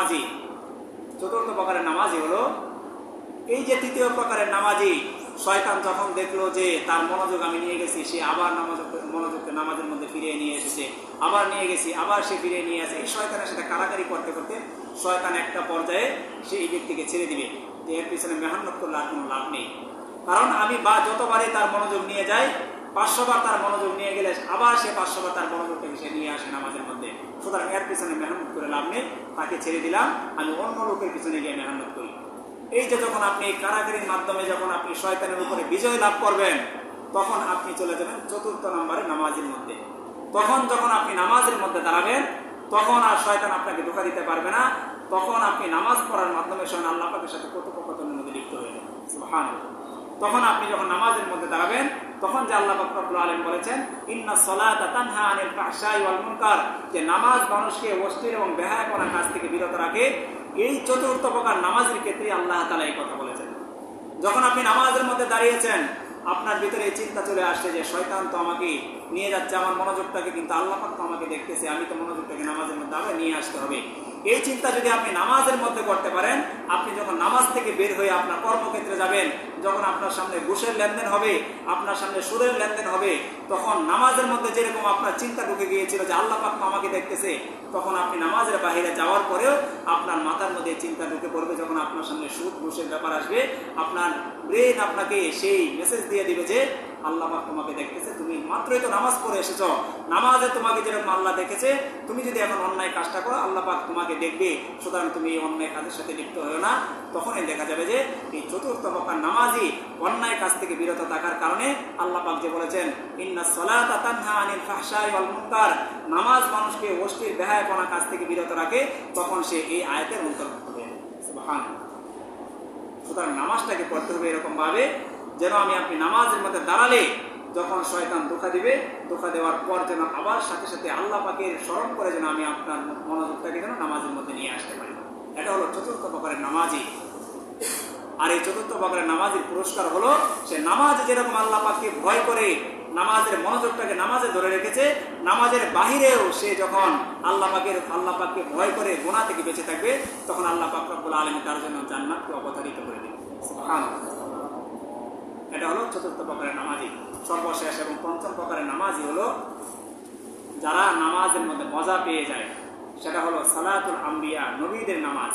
নামাজি। চতুর্থ প্রকারের নামাজি হলো, এই যে তৃতীয় প্রকারের নামাজি, শয়তান যখন দেখল যে তার মনোযোগ আমি নিয়ে গেছি, সে আবার নামাজ মনোযোগকে নামাজের মধ্যে ফিরিয়ে নিয়ে এসেছে, আবার নিয়ে গেছি, আবার সে ফিরিয়ে নিয়ে আসে। এই শয়তানের সাথে কারাকারি করতে করতে শয়তান একটা পর্যায়ে সে এই ব্যক্তিকে ছেড়ে দিবে। যে এর পিছনে মেহান্ন করলে আর কোনো লাভ নেই। কারণ আমি বা যতবারই তার মনোযোগ নিয়ে যাই পাঁচশোবার তার মনোযোগ নিয়ে গেলে আবার সে পাঁচশোবার তার মনোযোগটাকে সে নিয়ে আসে নামাজের মধ্যে। সুতরাং এর পিছনে মেহনত করে লাভ নেই, তাকে ছেড়ে দিলাম, আমি অন্য লোকের পিছনে গিয়ে মেহনত করি। এই যে যখন আপনি কারাগারির মাধ্যমে যখন আপনি শয়তানের উপরে বিজয় লাভ করবেন, তখন আপনি চলে যাবেন চতুর্থ নম্বরে নামাজের মধ্যে। তখন যখন আপনি নামাজের মধ্যে দাঁড়াবেন, তখন আর শয়তান আপনাকে ধোকা দিতে পারবে না। তখন আপনি নামাজ পড়ার মাধ্যমে স্বয়ং আল্লাহ সাথে কথোপকথনের মধ্যে লিপ্ত হয়ে যাবেন। তখন আপনি যখন নামাজের মধ্যে দাঁড়াবেন, তখন যে আল্লাহ আলামিন বলেছেন, ইন্না যে নামাজ মানুষকে অস্থির এবং বেহায়াপনা কাজ থেকে বিরত রাখে, এই চতুর্থ প্রকার নামাজের ক্ষেত্রে আল্লাহ তালা এই কথা বলেছেন। যখন আপনি নামাজের মধ্যে দাঁড়িয়েছেন, আপনার ভিতরে এই চিন্তা চলে আসছে যে, শয়তান তো আমাকে নিয়ে যাচ্ছে, আমার মনোযোগটাকে কিন্তু আল্লাহ পাক তো আমাকে দেখতেছে, আমি তো মনোযোগটাকে নামাজের মধ্যে আবার নিয়ে আসতে হবে। এই চিন্তা যদি আপনি নামাজের মধ্যে করতে পারেন, আপনি যখন নামাজ থেকে বের হয়ে আপনার কর্মক্ষেত্রে যাবেন যখন আপনার সামনে ঘুষের লেনদেন হবে, আপনার সামনে সুদের লেনদেন হবে, তখন নামাজের মধ্যে যেরকম আপনার চিন্তা ঢুকে গিয়েছিল যে আল্লাহ পাক আমাকে দেখতেছে, তখন আপনি নামাজের বাহিরে যাওয়ার পরেও আপনার মাথার মধ্যে চিন্তা ঢুকে পড়বে যখন আপনার সামনে সুদ ঘুষের ব্যাপার আসবে। আপনার ব্রেন আপনাকে সেই মেসেজ দিয়ে দিবে যে, আল্লাহ তোমাকে দেখতেছে, তুমি মাত্রই তো নামাজ পড়ে এসেছ। নামাজে তোমাকে যেরকম আল্লাহ দেখেছে, তুমি যদি এখন অন্যায় কাজটা করো, আল্লাহ পাক তোমাকে দেখবে। সুতরাং তুমি এই অন্যায় কাজের সাথে লিপ্ত হয়েও না। তখনই দেখা যাবে যে চতুর্থ প্রকার নামাজই অন্যায় কাজ থেকে বিরত থাকার কারণে আল্লাহ পাক যে বলেছেন, ইন্না সলাতা তানহা আনিল ফাহশাই ওয়াল মুনকার নামাজ মানুষকে অশ্লীল বেহায়াপনা কাজ থেকে বিরত রাখে, তখন সে এই আয়াতের অন্তর্ভুক্ত যায়। সুবহানাল্লাহ। সুতরাং নামাজটাকে পড়তে হবে এরকম ভাবে, যেন আমি আপনি নামাজের মধ্যে দাঁড়ালে যখন শয়তান ধোকা দিবে, ধোকা দেওয়ার পর যেন আবার সাথে সাথে আল্লাহ পাকের স্মরণ করে যেন আমি আপনার মনোযোগটাকে যেন নামাজের মধ্যে নিয়ে আসতে পারি এটা হলো চতুর্থ প্রকারের নামাজই আর এই চতুর্থ প্রকারের নামাজের পুরস্কার হলো, সে নামাজ যেরকম আল্লাহ পাককে ভয় করে, নামাজের মনোযোগটাকে নামাজে ধরে রেখেছে, নামাজের বাহিরেও সে যখন আল্লাহ পাকের, আল্লাহ পাককে ভয় করে গোনা থেকে বেঁচে থাকবে, তখন আল্লাহ পাক রব্বুল আলম তার জন্য জান্নাতকে অবতারিত করে দেবে এটা হলো চতুর্থ প্রকারের নামাজি সর্বশেষ এবং পঞ্চম প্রকারের নামাজি হলো, যারা নামাজের মধ্যে মজা পেয়ে যায়, সেটা হলো সালাতুল আম্বিয়া, নবীদের নামাজ।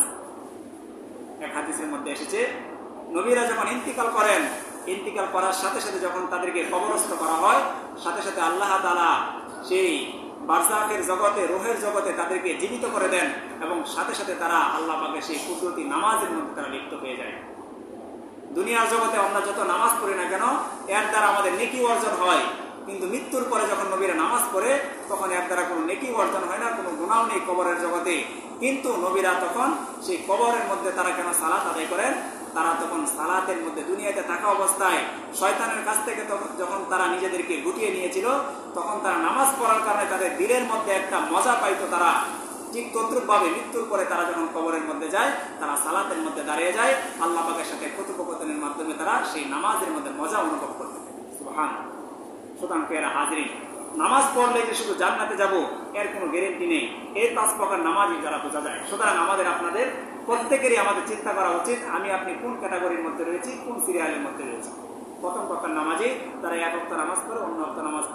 এক হাদিসের মধ্যে এসেছে নবীরা যখন ইন্তিকাল করেন, ইন্তিকাল করার সাথে সাথে যখন তাদেরকে কবরস্থ করা হয়, সাথে সাথে আল্লাহ তালা সেই বারজাকের জগতে, রোহের জগতে তাদেরকে জীবিত করে দেন এবং সাথে সাথে তারা আল্লাহ পাকে সেই কুদরতি নামাজের মধ্যে তারা লিপ্ত হয়ে যায়। দুনিয়ার জগতে আমরা যত নামাজ পড়ি না কেন, এর দ্বারা আমাদের নেকি অর্জন হয়। কিন্তু মৃত্যুর পরে যখন নবীরা নামাজ পড়ে, তখন এর দ্বারা কোনো নেকি অর্জন হয় না, কোনো গুণাও নেই কবরের জগতে। কিন্তু নবীরা তখন সেই কবরের মধ্যে তারা কেন সালাত আদায় করেন? তারা তখন সালাতের মধ্যে দুনিয়াতে থাকা অবস্থায় শয়তানের কাছ থেকে যখন তারা নিজেদেরকে গুটিয়ে নিয়েছিল, তখন তারা নামাজ পড়ার কারণে তাদের দিলের মধ্যে একটা মজা পাইতো তারা। ঠিক তদ্রুপভাবে মৃত্যুর পরে তারা যখন কবরের মধ্যে যায়, তারা সালাতের মধ্যে দাঁড়িয়ে যায়, আল্লাহ পাকের সাথে কথোপকথনের মাধ্যমে তারা সেই নামাজের মধ্যে মজা অনুভব করতে সুবহান সুতরাং পেয়ারা হাজরিন নামাজ পড়লে যে শুধু জান্নাতে যাব, এর কোনো গ্যারেন্টি নেই। এর পাঁচ প্রকার নামাজই যারা বোঝা যায়। সুতরাং আমাদের আপনাদের প্রত্যেকেরই আমাদের চিন্তা করা উচিত, আমি আপনি কোন ক্যাটাগরির মধ্যে রয়েছি, কোন সিরিয়ালের মধ্যে রয়েছি। প্রথম প্রকার নামাজে তারা এক অক্ত নামাজ পড়ে, অন্য অক্ত নামাজ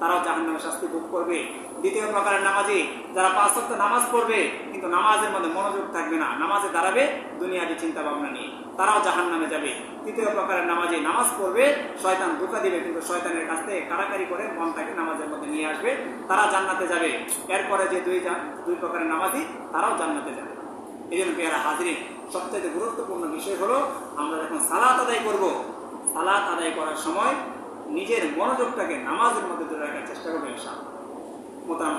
তারাও জাহান নামে শাস্তি ভোগ করবে। দ্বিতীয় প্রকারের নামাজে যারা পাঁচ অক্ত নামাজ পড়বে, কিন্তু নামাজের মধ্যে মনোযোগ থাকবে না, নামাজে দাঁড়াবে দুনিয়াবি চিন্তা ভাবনা নিয়ে, তারাও জাহান নামে যাবে। তৃতীয় প্রকারের নামাজে নামাজ পড়বে, শয়তান ধোকা দিবে, কিন্তু শয়তানের কাছ থেকে কারাকারি করে মনটাকে নামাজের মধ্যে নিয়ে আসবে, তারা জান্নাতে যাবে। এরপরে যে দুই দুই প্রকারের নামাজি তারাও জান্নাতে যাবে। এই জন্য পেয়ারা হাজরিন সবচেয়ে গুরুত্বপূর্ণ বিষয় হলো, আমরা যখন সালাত আদায় করব, সালাত আদায় করার সময় নিজের মনোযোগটাকে নামাজের মধ্যে ধরে রাখার চেষ্টা করবেন ইনশাআল্লাহ। মোতাম